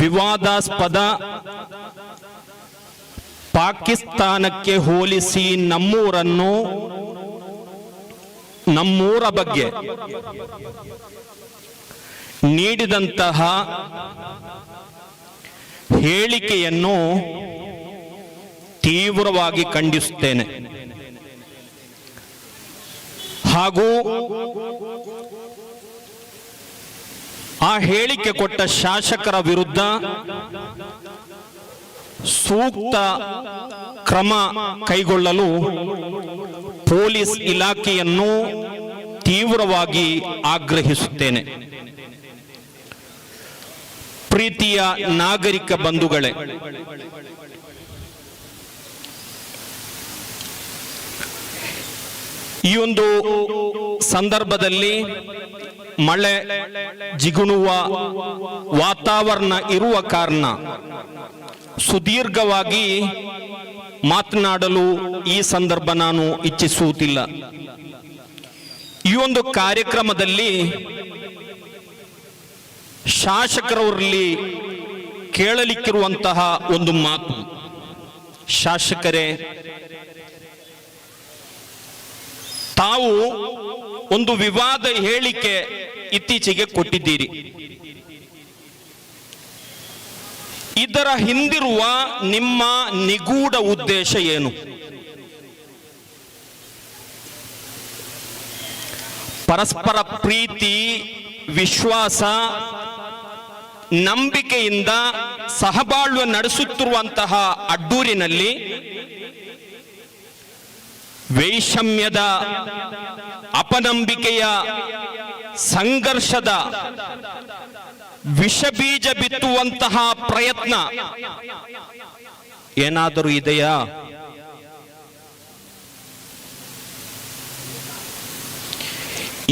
ವಿವಾದಾಸ್ಪದ ಪಾಕಿಸ್ತಾನಕ್ಕೆ ಹೋಲಿಸಿ ನಮ್ಮೂರನ್ನು ನಮ್ಮೂರ ಬಗ್ಗೆ ನೀಡಿದಂತಹ ಹೇಳಿಕೆಯನ್ನು ತೀವ್ರವಾಗಿ ಖಂಡಿಸುತ್ತೇನೆ. ಹಾಗೂ ಆ ಹೇಳಿಕೆ ಕೊಟ್ಟ ಶಾಸಕರ ವಿರುದ್ಧ ಸೂಕ್ತ ಕ್ರಮ ಕೈಗೊಳ್ಳಲು ಪೊಲೀಸ್ ಇಲಾಖೆಯನ್ನು ತೀವ್ರವಾಗಿ ಆಗ್ರಹಿಸುತ್ತೇನೆ. ಪ್ರೀತಿಯ ನಾಗರಿಕ ಬಂಧುಗಳೇ ಈ ಒಂದು ಸಂದರ್ಭದಲ್ಲಿ ಮಳೆ ಜಿಗುಣುವ ವಾತಾವರಣ ಇರುವ ಕಾರಣ ಸುದೀರ್ಘವಾಗಿ ಮಾತನಾಡಲು ಈ ಸಂದರ್ಭ ನಾನು ಇಚ್ಛಿಸುವುದಿಲ್ಲ. ಈ ಒಂದು ಕಾರ್ಯಕ್ರಮದಲ್ಲಿ ಶಾಸಕರವರಲ್ಲಿ ಕೇಳಲಿಕ್ಕಿರುವಂತಹ ಒಂದು ಮಾತು. ಶಾಸಕರೇ ತಾವು ಒಂದು ವಿವಾದ ಹೇಳಿಕೆ ಇತ್ತೀಚೆಗೆ ಕೊಟ್ಟಿದ್ದೀರಿ. ಇದರ ಹಿಂದಿರುವ ನಿಮ್ಮ ನಿಗೂಢ ಉದ್ದೇಶ ಏನು? ಪರಸ್ಪರ ಪ್ರೀತಿ, ವಿಶ್ವಾಸ, ನಂಬಿಕೆಯಿಂದ ಸಹಬಾಳ್ವೆ ನಡೆಸುತ್ತಿರುವಂತಹ ಅಡ್ಡೂರಿನಲ್ಲಿ ವೈಷಮ್ಯದ ಅಪನಂಬಿಕೆಯ ಸಂಘರ್ಷದ ವಿಷಬೀಜ ಬಿತ್ತುವಂತಹ ಪ್ರಯತ್ನ ಏನಾದರೂ ಇದೆಯಾ?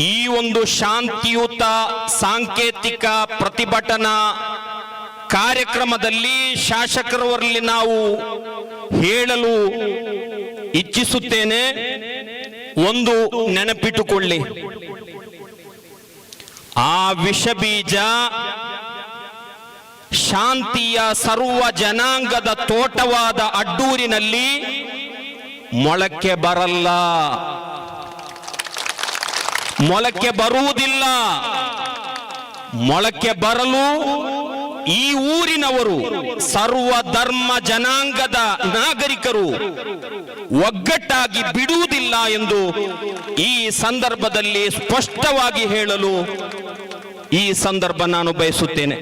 ಈ ಒಂದು ಶಾಂತಿಯುತ ಸಾಂಕೇತಿಕ ಪ್ರತಿಭಟನಾ ಕಾರ್ಯಕ್ರಮದಲ್ಲಿ ಶಾಸಕರವರಲ್ಲಿ ನಾವು ಹೇಳಲು ಇಚ್ಛಿಸುತ್ತೇನೆ. ಒಂದು ನೆನಪಿಟ್ಟುಕೊಳ್ಳಿ. ಆ ವಿಷ ಬೀಜ ಶಾಂತಿಯ ಸರ್ವ ಜನಾಂಗದ ತೋಟವಾದ ಅಡ್ಡೂರಿನಲ್ಲಿ ಮೊಳಕೆ ಬರಲ್ಲ. ಮೊಳಕೆ ಬರುವುದಿಲ್ಲ. ಮೊಳಕೆ ಬರಲು ಈ ಊರಿನವರು ಸರ್ವ ಧರ್ಮ ಜನಾಂಗದ ನಾಗರಿಕರು ಒಗ್ಗಟ್ಟಾಗಿ ಬಿಡುವುದಿಲ್ಲ ಎಂದು ಈ ಸಂದರ್ಭದಲ್ಲಿ ಸ್ಪಷ್ಟವಾಗಿ ಹೇಳಲು ಈ ಸಂದರ್ಭ ನಾನು ಬಯಸುತ್ತೇನೆ.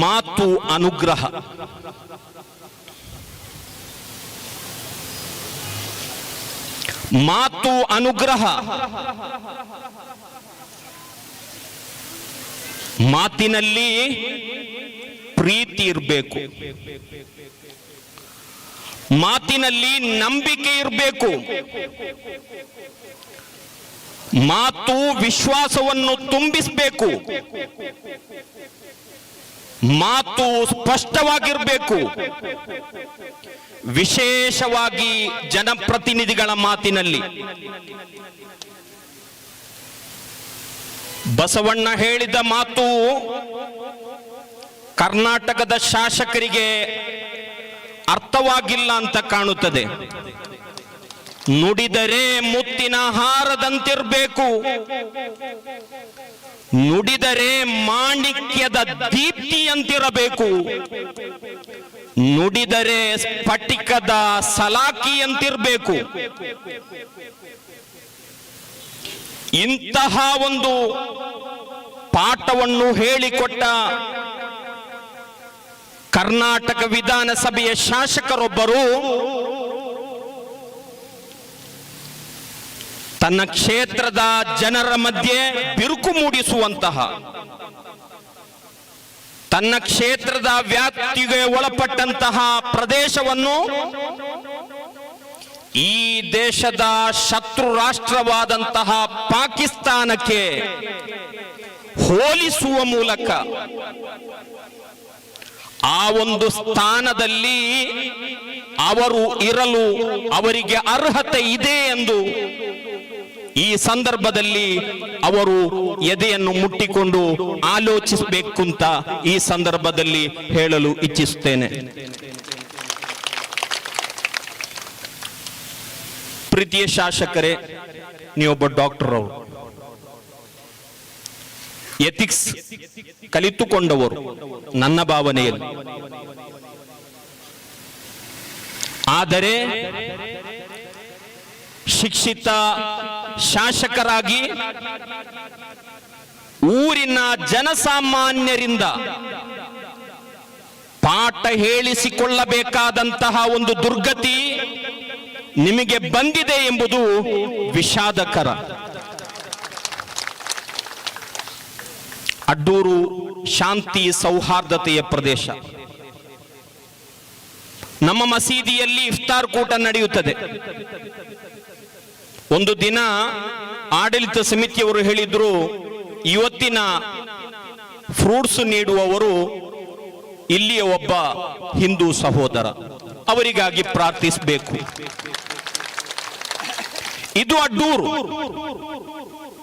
ಮಾತು ಅನುಗ್ರಹ. ಮಾತು ಅನುಗ್ರಹ. ಮಾತಿನಲ್ಲಿ ಪ್ರೀತಿ ಇರಬೇಕು. ಮಾತಿನಲ್ಲಿ ನಂಬಿಕೆ ಇರಬೇಕು. ಮಾತು ವಿಶ್ವಾಸವನ್ನು ತುಂಬಿಸಬೇಕು. ಮಾತು ಸ್ಪಷ್ಟವಾಗಿರಬೇಕು. ವಿಶೇಷವಾಗಿ ಜನಪ್ರತಿನಿಧಿಗಳ ಮಾತಿನಲ್ಲಿ. ಬಸವಣ್ಣ ಹೇಳಿದ ಮಾತು ಕರ್ನಾಟಕದ ಶಾಸಕರಿಗೆ ಅರ್ಥವಾಗಿಲ್ಲ ಅಂತ ಕಾಣುತ್ತದೆ. ನುಡಿದರೆ ಮುತ್ತಿನ ಹಾರದಂತಿರಬೇಕು. ನುಡಿದರೆ ಮಾಣಿಕ್ಯದ ದೀಪ್ತಿಯಂತಿರಬೇಕು. ನುಡಿದರೆ ಸ್ಫಟಿಕದ ಸಲಾಕಿಯಂತಿರಬೇಕು. ಇಂತಹ ಒಂದು ಪಾಠವನ್ನು ಹೇಳಿಕೊಟ್ಟ ಕರ್ನಾಟಕ ವಿಧಾನಸಭೆಯ ಶಾಸಕರೊಬ್ಬರು ತನ್ನ ಕ್ಷೇತ್ರದ ಜನರ ಮಧ್ಯೆ ಬಿರುಕು ಮೂಡಿಸುವಂತಹ, ತನ್ನ ಕ್ಷೇತ್ರದ ವ್ಯಾಪ್ತಿಗೆ ಒಳಪಟ್ಟಂತಹ ಪ್ರದೇಶವನ್ನು ಈ ದೇಶದ ಶತ್ರು ರಾಷ್ಟ್ರವಾದಂತಹ ಪಾಕಿಸ್ತಾನಕ್ಕೆ ಹೋಲಿಸುವ ಮೂಲಕ ಆ ಒಂದು ಸ್ಥಾನದಲ್ಲಿ ಅವರು ಇರಲು ಅವರಿಗೆ ಅರ್ಹತೆ ಇದೆ ಎಂದು ಈ ಸಂದರ್ಭದಲ್ಲಿ ಅವರು ಎದೆಯನ್ನು ಮುಟ್ಟಿಕೊಂಡು ಆಲೋಚಿಸಬೇಕು ಅಂತ ಈ ಸಂದರ್ಭದಲ್ಲಿ ಹೇಳಲು ಇಚ್ಛಿಸುತ್ತೇನೆ. ಪ್ರೀತಿಯ ಶಾಸಕರೇ, ನೀವೊಬ್ಬ ಡಾಕ್ಟರ್ ಅವರು. ಎಥಿಕ್ಸ್ ಕಲಿತುಕೊಂಡವರು ನನ್ನ ಭಾವನೆಯಲ್ಲಿ. ಆದರೆ ಶಿಕ್ಷಿತ ಶಾಸಕರಾಗಿ ಊರಿನ ಜನಸಾಮಾನ್ಯರಿಂದ ಪಾಠ ಹೇಳಿಸಿಕೊಳ್ಳಬೇಕಾದಂತಹ ಒಂದು ದುರ್ಗತಿ ನಿಮಗೆ ಬಂದಿದೆ ಎಂಬುದು ವಿಷಾದಕರ. ಅಡ್ಡೂರು ಶಾಂತಿ ಸೌಹಾರ್ದತೆಯ ಪ್ರದೇಶ. ನಮ್ಮ ಮಸೀದಿಯಲ್ಲಿ ಇಫ್ತಾರ್ ಕೂಟ ನಡೆಯುತ್ತದೆ. ಒಂದು ದಿನ ಆಡಳಿತ ಸಮಿತಿಯವರು ಹೇಳಿದ್ರು, ಇವತ್ತಿನ ಫ್ರೂಟ್ಸ್ ನೀಡುವವರು ಇಲ್ಲಿಯ ಒಬ್ಬ ಹಿಂದೂ ಸಹೋದರ. ಅವರಿಗಾಗಿ ಪ್ರಾರ್ಥಿಸಬೇಕು. ಇದು ಅಡ್ಡೂರು